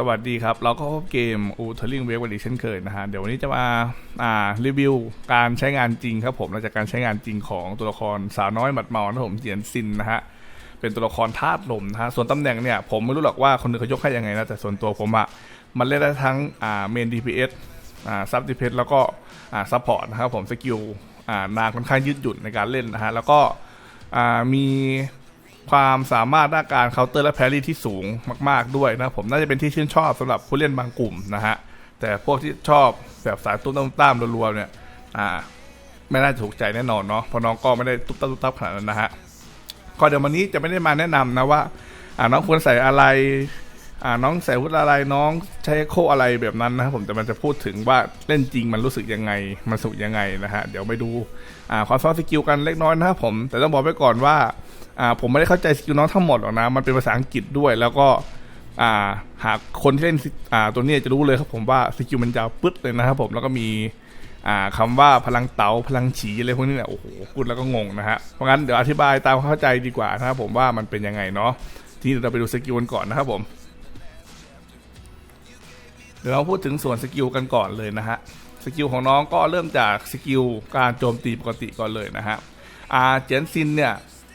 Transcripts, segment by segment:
สวัสดีครับ เราก็พบเกม u t e r l i n g Wave วันนี้เช่นเคยนะฮะ เดี๋ยววันนี้จะมาอ่ารีวิวการใช้งานจริงครับผมหลังจากการใช้งานจริงของตัวละครสาวน้อยหมัดเมานะผมเสียนซินนะฮะ เป็นตัวละครธาตุลมนะฮะ ส่วนตำแหน่งเนี่ย ผมไม่รู้หรอกว่าคนอื่นเขายกให้ยังไงนะ แต่ส่วนตัวผมอะมันเล่นได้ทั้งอ่าเมน DPS อ่าซับ DPS แล้วก็อ่าซัพพอร์ตนะครับผมสกิลอ่านางค่อนข้างยืดหยุ่นในการเล่นนะฮะแล้วก็อ่ามี ความสามารถด้านการเคาน์เตอร์และแพรี่ที่สูงมาก ๆด้วยนะผมน่าจะเป็นที่ชื่นชอบสำหรับผู้เล่นบางกลุ่มนะฮะแต่พวกที่ชอบแบบสายตุ้มตามๆรัวๆเนี่ยอ่าไม่น่าจะถูกใจแน่นอนเนาะเพราะน้องก็ไม่ได้ตุ๊บตับตุ๊บตับขนาดนั้นนะฮะก็เดี๋ยววันนี้จะไม่ได้มาแนะนำนะว่าอ่าน้องควรใส่อะไรอ่าน้องใส่วุธอะไรน้องใช้โคอะไรแบบนั้นนะครับผมแต่มันจะพูดถึงว่าเล่นจริงมันรู้สึกยังไง มันสุกยังไงนะฮะเดี๋ยวไปดูอ่าความซ้อมสกิลกันเล็กน้อยนะครับผม แต่ต้องบอกไว้ก่อนว่า ผมไม่ได้เข้าใจสกิลน้องทั้งหมดหรอกนะ มันเป็นภาษาอังกฤษด้วย แล้วก็อ่าหากคนที่เล่นอ่าตัวนี้จะรู้เลยครับผมว่าสกิลมันยาวปึ๊ดเลยนะครับผมแล้วก็มีอ่าคำว่าพลังเต๋าพลังฉีอะไรพวกนี้เนี่ยโอ้โหพูดแล้วก็งงนะฮะเพราะงั้นเดี๋ยวอธิบายตามความเข้าใจดีกว่านะครับผมว่ามันเป็นยังไงเนาะทีนี้เราไปดูสกิลกันก่อนนะครับผมเดี๋ยวเราพูดถึงส่วนสกิลกันก่อนเลยนะฮะสกิลของน้องก็เริ่มจากสกิลการโจมตีปกติก่อนเลยนะฮะอาเจนซินเนี่ย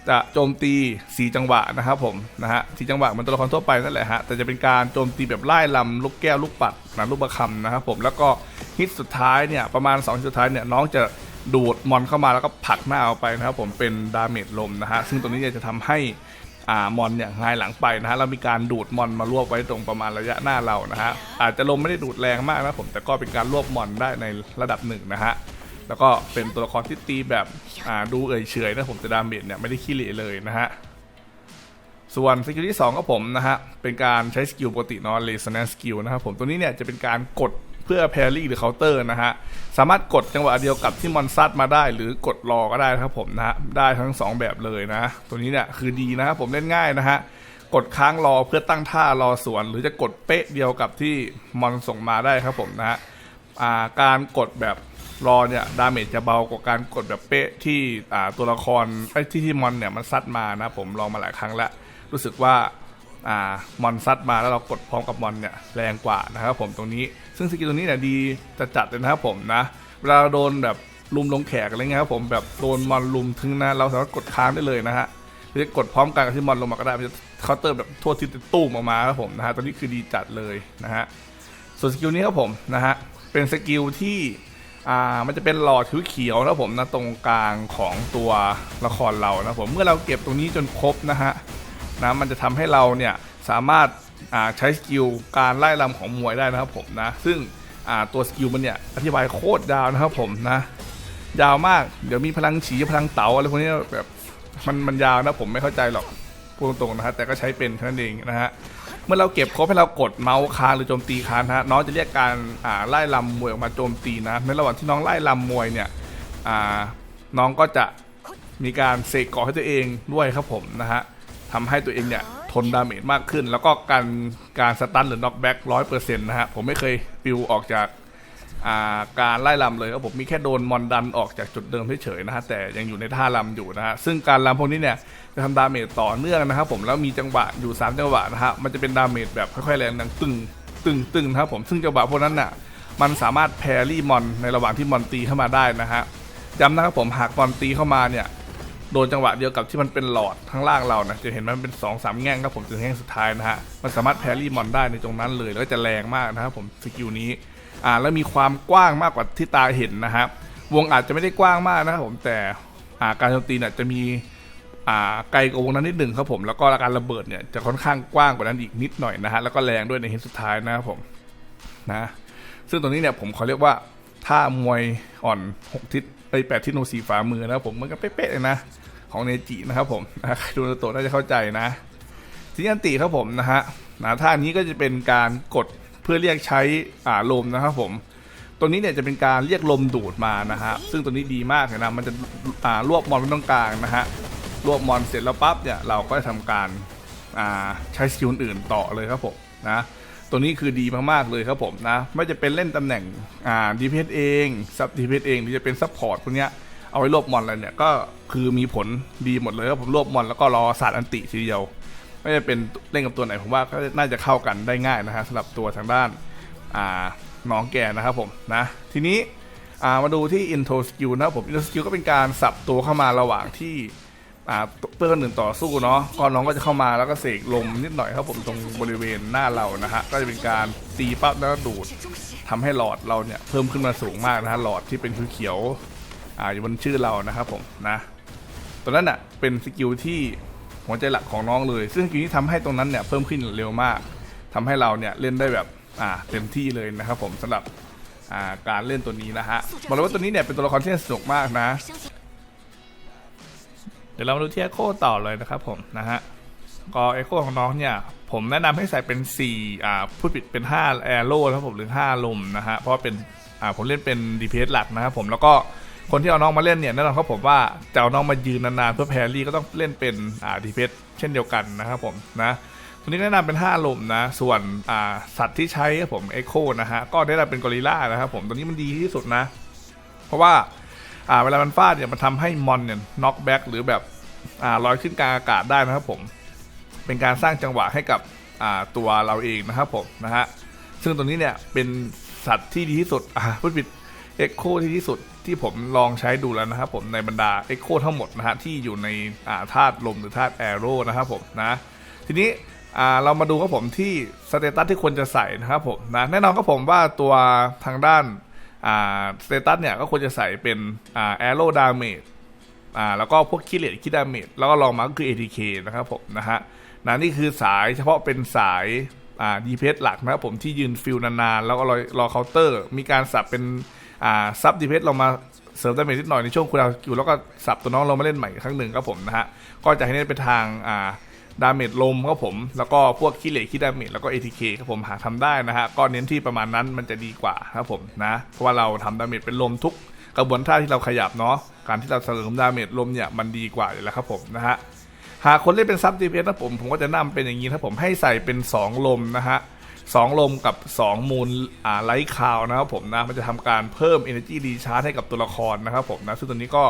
จะโจมตี4จังหวะนะครับผมนะฮะสีจังหวะมันตัวละครทั่วไปนั่นแหละฮะแต่จะเป็นการโจมตีแบบไล่ลำลูกแก้วลูกปัดนะลูกประคำนะครับผมแล้วก็ฮิตสุดท้ายเนี่ยประมาณ2ฮิตสุดท้ายเนี่ยน้องจะดูดมอนเข้ามาแล้วก็ผลักหน้าเอาไปนะครับผมเป็นดาเมจลมนะฮะซึ่งตัวนี้จะทำให้อ่ามอนเนี่ยหงายหลังไปนะฮะแล้วมีการดูดมอนมารวบไว้ตรงประมาณระยะหน้าเรานะฮะอาจจะลมไม่ได้ดูดแรงมากนะผมแต่ก็เป็นการรวบมอนได้ในระดับหนึ่งนะฮะ แล้วก็เป็นตัวละครที่ตีแบบอ่าดูเอ่ยเฉยนะผมแต่ดาเมจเนี่ยไม่ได้ขี้เหร่เลยนะฮะ ส่วนสกิลที่2ก็ผมนะฮะ เป็นการใช้สกิลปกตินอนเลสแนสกิลนะครับผมตัวนี้เนี่ยจะเป็นการกดเพื่อแพรี่หรือเคาน์เตอร์นะฮะ สามารถกดจังหวะเดียวกับที่มอนซัดมาได้ หรือกดรอก็ได้ครับผมนะฮะได้ทั้งสองแบบเลยนะ ตัวนี้เนี่ยคือดีนะครับผมเล่นง่ายนะฮะกดค้างรอเพื่อตั้งท่ารอสวน หรือจะกดเป๊ะเดียวกับที่มอนส่งมาได้ครับผมนะฮะการกดแบบ รอเนี่ยดาเมจจะเบากว่าการกดแบบเป๊ะที่อ่าตัวละครไอ้ที่ที่มอนเนี่ยมันซัดมานะผมลองมาหลายครั้งแล้ว รู้สึกว่าอ่ามอนซัดมาแล้วเรากดพร้อมกับมอนเนี่ยแรงกว่านะครับผมตรงนี้ ซึ่งสกิลตรงนี้เนี่ยดีจะจัดเลยนะครับผมนะเวลาโดนแบบลุมลงแขกอะไรเงี้ยครับผมแบบโดนมอนลุมถึงนะเราสามารถกดค้างได้เลยนะฮะหรือกดพร้อมกันกับที่มอนลงมาก็ได้มันจะเคาน์เตอร์แบบทั่วทิศตู้มออกมาครับผมนะฮะตัวนี้คือดีจัดเลยนะฮะส่วนสกิลนี้ครับผมนะฮะเป็นสกิลที่ อ่ามันจะเป็นหลอดเขียวๆนะผมนะตรงกลางของตัวละครเรานะผมเมื่อเราเก็บตรงนี้จนครบนะฮะนะมันจะทำให้เราเนี่ยสามารถอ่าใช้สกิลการไล่ลำของมวยได้นะครับผมนะซึ่งอ่าตัวสกิลมันเนี่ยอธิบายโคตรยาวนะครับผมนะยาวมากเดี๋ยวมีพลังฉีพลังเต๋าอะไรพวกนี้แบบมันมันยาวนะผมไม่เข้าใจหรอกพูดตรงๆนะฮะแต่ก็ใช้เป็นแค่นั้นเองนะฮะ มื่อเราเก็บครบให้เรากดเมาส์ค้างหรือโจมตีค้างนะฮะน้องจะเรียกการอ่าไล่ลำมวยออกมาโจมตีนะในระหว่างที่น้องไล่ลำมวยเนี่ยอ่าน้องก็จะมีการเสกเกาะให้ตัวเองด้วยครับผมนะฮะทำให้ตัวเองเนี่ยทนดาเมจมากขึ้น แล้วก็การการสตันหรือน็อกแบ็กร้อยเปอร์เซ็นต์นะฮะผมไม่เคยปิวออกจาก การไล่ลำเลยครับผมมีแค่โดนมอนดันออกจากจุดเดิมเฉยๆนะฮะแต่ยังอยู่ในท่าลำอยู่นะฮะซึ่งการลำพวกนี้เนี่ยจะทำดาเมจต่อเนื่องนะครับผมแล้วมีจังหวะอยู่ 3 จังหวะนะฮะมันจะเป็นดาเมจแบบค่อยๆแรงดังตึงตึงตึงนะครับผมซึ่งจังหวะพวกนั้นน่ะมันสามารถแพรี่มอนในระหว่างที่มอนตีเข้ามาได้นะฮะย้ำนะครับผมหากมอนตีเข้ามาเนี่ยโดนจังหวะเดียวกับที่มันเป็นหลอดข้างล่างเรานะจะเห็นมันเป็น2อสามแง่งครับผมถึงแง่งสุดท้ายนะฮะมันสามารถแพรี่มอนได้ในตรงนั้นเลยแล้วจะแรงมากนะครับผมสกิลนี้ อ่าแล้วมีความกว้างมากกว่าที่ตาเห็นนะครับวงอาจจะไม่ได้กว้างมากนะครับผมแต่อ่าการโจมตีเนี่ยจะมีอ่าไกลกว่าวงนั้นนิดหนึ่งครับผมแล้วก็การระเบิดเนี่ยจะค่อนข้างกว้างกว่านั้นอีกนิดหน่อยนะฮะแล้วก็แรงด้วยในเห็นสุดท้ายนะครับผมนะซึ่งตรงนี้เนี่ยผมขาเรียกว่าท่ามวยอ่อนหกทิศไอแปดทิศโนสีฝ่ามือนะครับผมมันก็เป๊ะๆเลยนะของเนจินะครับผมนะใครดูนาโตะน่าจะเข้าใจนะทีอันติครับผมนะฮะนะท่านี้ก็จะเป็นการกด เพื่อเรียกใช้อ่าลมนะครับผม ตัวนี้เนี่ยจะเป็นการเรียกลมดูดมานะฮะซึ่งตัวนี้ดีมากเลยนะมันจะอ่ารวบมอนไว้ตรงกลางนะฮะรวบมอนเสร็จแล้วปั๊บเนี่ยเราก็จะทำการอ่าใช้สกิลอื่นต่อเลยครับผมนะตัวนี้คือดีมากๆเลยครับผมนะไม่จะเป็นเล่นตำแหน่งอ่าดีเพเองซับดีเพเองหรือจะเป็นซัพพอร์ตพวกเนี้ยเอาไว้รวบมอนอะไรเนี่ยก็คือมีผลดีหมดเลยครับผมรวบมอนแล้วก็รอศาสตร์อันติทีเดียว ไม่ว่าจะเป็นเล่นกับตัวไหนผมว่าก็น่าจะเข้ากันได้ง่ายนะฮะสำหรับตัวทางด้านอ่าน้องแกนะครับผมนะทีนี้ามาดูที่ intro skill นะครับผม intro skill ก็เป็นการสับตัวเข้ามาระหว่างที่เพื่อนคนอื่นต่อสู้เนาะก็น้องก็จะเข้ามาแล้วก็เสกลมนิดหน่อยครับผมตรงบริเวณหน้าเรานะฮะก็จะเป็นการตีปั๊บแล้วดูดทำให้หลอดเราเนี่ยเพิ่มขึ้นมาสูงมากนะฮะหลอดที่เป็นเขียวๆออยู่บนชื่อเรานะครับผมนะตัวนั้นอะเป็นสกิลที่ หัวใจหลักของน้องเลย ซึ่งกิลนี้ทำให้ตรงนั้นเนี่ยเพิ่มขึ้นเร็วมากทำให้เราเนี่ยเล่นได้แบบอ่าเต็มที่เลยนะครับผมสำหรับอ่าการเล่นตัวนี้นะฮะบอกเลยว่าตัวนี้เนี่ยเป็นตัวละครที่สนุกมากนะ เดี๋ยวเรามาดูที่เอโคต่อเลยนะครับผมนะฮะก็เอโคของน้องเนี่ยผมแนะนำให้ใส่เป็น4อ่าพูดผิดเป็น5แอโร่ครับผมหรือ 5 ลมนะฮะเพราะเป็นอ่าผมเล่นเป็นดีเพสหลักนะครับผมแล้วก็ คนที่เอาน้องมาเล่นเนี่ยแน่นอนครับผมว่าจะเอาน้องมายืนนานๆเพื่อแพรรี่ก็ต้องเล่นเป็นอ่าดีเพเช่นเดียวกันนะครับผมนะตัวนี้แนะนำเป็น5ลมนะ ส่วนอ่าสัตว์ที่ใช้ครับผมเอโคนะฮะก็แนะนำเป็นกอริลล่านะครับผมตัวนี้มันดีที่สุดนะ เพราะว่าอ่าเวลามันฟาดเนี่ยมันทำให้มอนเนี่ยน็อกแบ็กหรือแบบอ่าลอยขึ้นกลางอากาศได้นะครับผมเป็นการสร้างจังหวะให้กับอ่าตัวเราเองนะครับผมนะฮะซึ่งตัวนี้เนี่ยเป็นสัตว์ที่ดีที่สุดอ่าพูดผิด เอ็กโคที่ที่สุดที่ผมลองใช้ดูแล้วนะครับผมในบรรดาเอ็กโคทั้งหมดนะฮะที่อยู่ในอ่าธาตุลมหรือธาตุแอโร่นะครับผมนะทีนี้เรามาดูครับผมที่สเตตัสที่ควรจะใส่นะครับผมนะแน่นอนครับผมว่าตัวทางด้านสเตตัสเนี่ยก็ควรจะใส่เป็นแอโร่ดาเมจอ่าแล้วก็พวกคิเลตคิดาเมจแล้วก็ลองมาก็คือ ATK นะครับผมนะฮะนะนี่คือสายเฉพาะเป็นสายอ่าดีเพหลักนะครับผมที่ยืนฟิลนานๆ แล้วก็รอรอเคาน์เตอร์ มีการสับเป็น ซับดีเพลงมาเสริมดาเมจนิดหน่อยในช่วงคูลดาวน์สกิลแล้วก็สับตัวน้องลงมาเล่นใหม่ครั้งหนึ่งครับผมนะฮะก็จะให้เน้นไปทางอ่าดาเมจลมครับผม แล้วก็พวกขี้เล็กขี้ดาเมจแล้วก็ ATK ครับผมหาทำได้นะฮะก็เน้นที่ประมาณนั้นมันจะดีกว่าครับผมนะเพราะว่าเราทำดาเมจเป็นลมทุกกระบวนท่าที่เราขยับเนาะการที่เราเสริมดาเมจลมเนี่ยมันดีกว่าอยู่แล้วครับผมนะฮะหากคนเล่นเป็นซับดีเพสนะผมผมก็จะนำเป็นอย่างนี้ครับผมให้ใส่เป็น 2 ลมนะฮะ สองลมกับ 2 มูลอ่าไลท์คาวนะครับผมนะมันจะทำการเพิ่ม Energy ดีชาร์จให้กับตัวละครนะครับผมนะซึ่งตัวนี้ก็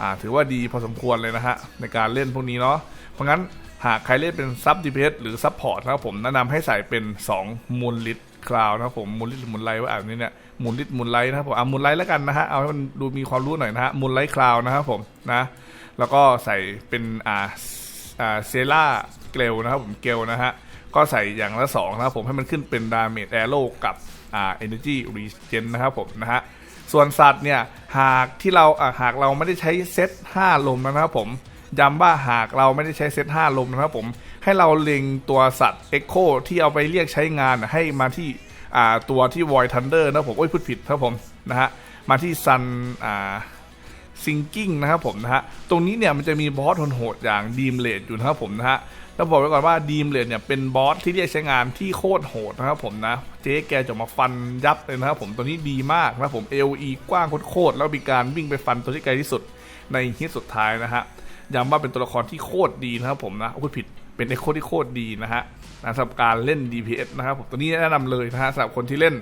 อ่าถือว่าดีพอสมควรเลยนะฮะ ในการเล่นพวกนี้เนาะเพราะงั้นหากใครเล่นเป็นซับดีเพสหรือซับพอร์ตนะครับผมแนะนำให้ใส่เป็น 2 มูลลิตคลาวนะครับผมมูลลิตหรือมูลไลท์ว่าอ่านนี้เนี่ยมูลลิตมูลไลท์นะครับผมเอามูลไลท์แล้วกันนะฮะเอาให้มันดูมีความรู้หน่อยนะฮะมูลไลท์คลาวนะครับผมนะแล้วก็ใส่เป็นอ่าอ่าเซล่าเกลนะครับผมเกลนะฮะ ก็ใส่อย่างละสองนะครับผมให้มันขึ้นเป็นดาเมจแอโร่กับอ่าเอเนจีรีเจนนะครับผมนะฮะส่วนสัตว์เนี่ยหากที่เราอ่าหากเราไม่ได้ใช้เซต5ลมนะครับผมย้ำว่าหากเราไม่ได้ใช้เซต5ลมนะครับผมให้เราเล็งตัวสัตว์ Echo ที่เอาไปเรียกใช้งานให้มาที่ตัวที่ Void Thunder นะผมโอ้ยพูดผิดครับผมนะฮะมาที่ Sun ซิงกิ้งนะครับผมนะฮะตรงนี้เนี่ยมันจะมีบอสโหดอย่างดีมเลดอยู่นะครับผมนะฮะ แล้วบอกไว้ก่อนว่าดีมเลดเนี่ยเป็นบอสที่เรียกใช้งานที่โคตรโหดนะครับผมนะ เจ๊แกจะมาฟันยับเลยนะครับผมตัวนี้ดีมากนะครับผม AOE กว้างโคตรแล้วมีการวิ่งไปฟันตัวที่ไกลที่สุดในฮิตสุดท้ายนะฮะย้ำว่าเป็นตัวละครที่โคตรดีนะครับผมนะพูดผิดเป็นไอโคที่โคตรดีนะฮะสำหรับการเล่น DPS นะครับผมตัวนี้แนะนำเลยนะฮะสำหรับคนที่เล่น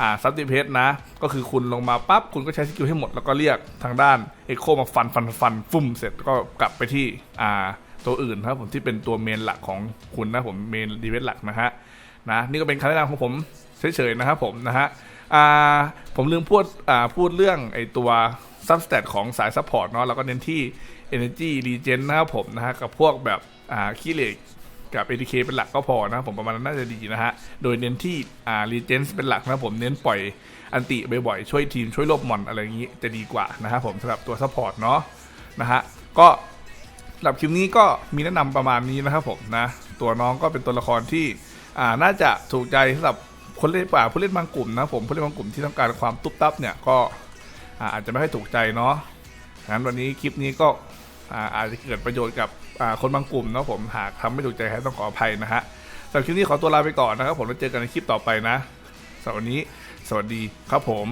อ่าซับดีเพสนะ ก็คือคุณลงมาปั๊บ คุณก็ใช้สกิลให้หมด แล้วก็เรียกทางด้านเอ็กโคมาฟันฟันฟันฟุ่มเสร็จก็กลับไปที่อ่า ตัวอื่นนะครับผมที่เป็นตัวเมนหลักของคุณนะผมเมนดีเพสหลักนะฮะนะนี่ก็เป็นคำแนะนำของผมเฉยๆนะครับผมนะฮะอ่าผมลืมพูดอ่าพูดเรื่องไอตัวซับสเตตของสายซัพพอร์ตเนาะแล้วก็เน้นที่ Energy Regen นะครับผมนะฮะกับพวกแบบอ่าขี้เหล็กกับ ATK เป็นหลักก็พอนะผมประมาณนั้นน่าจะดีนะฮะ โดยเน้นที่อ่า Legends เป็นหลักนะผมเน้นปล่อยอันติบ่อยๆ ช่วยทีมช่วยลบมอนอะไรอย่างนี้จะดีกว่านะครับผมสำหรับตัวซัพพอร์ตเนาะนะฮะก็ หรับคลิปนี้ก็มีแนะนำประมาณนี้นะครับผมนะ ตัวน้องก็เป็นตัวละครที่อ่าน่าจะถูกใจสำหรับคนเล่นป่าผู้เล่นบางกลุ่มนะผมผู้เล่นบางกลุ่มที่ต้องการความตุ๊บตับเนี่ยก็อาอาจจะไม่ค่อยถูกใจเนาะงั้นวันนี้คลิปนี้ก็อาอาจจะเกิดประโยชน์กับคนบางกลุ่มเนาะผมหากทำไม่ถูกใจใครต้องขออภัยนะฮะสำหรับคลิปนี้ขอตัวลาไปก่อนนะครับผมแล้วเจอกันในคลิปต่อไปนะสำหรับวันนี้ สวัสดีครับผม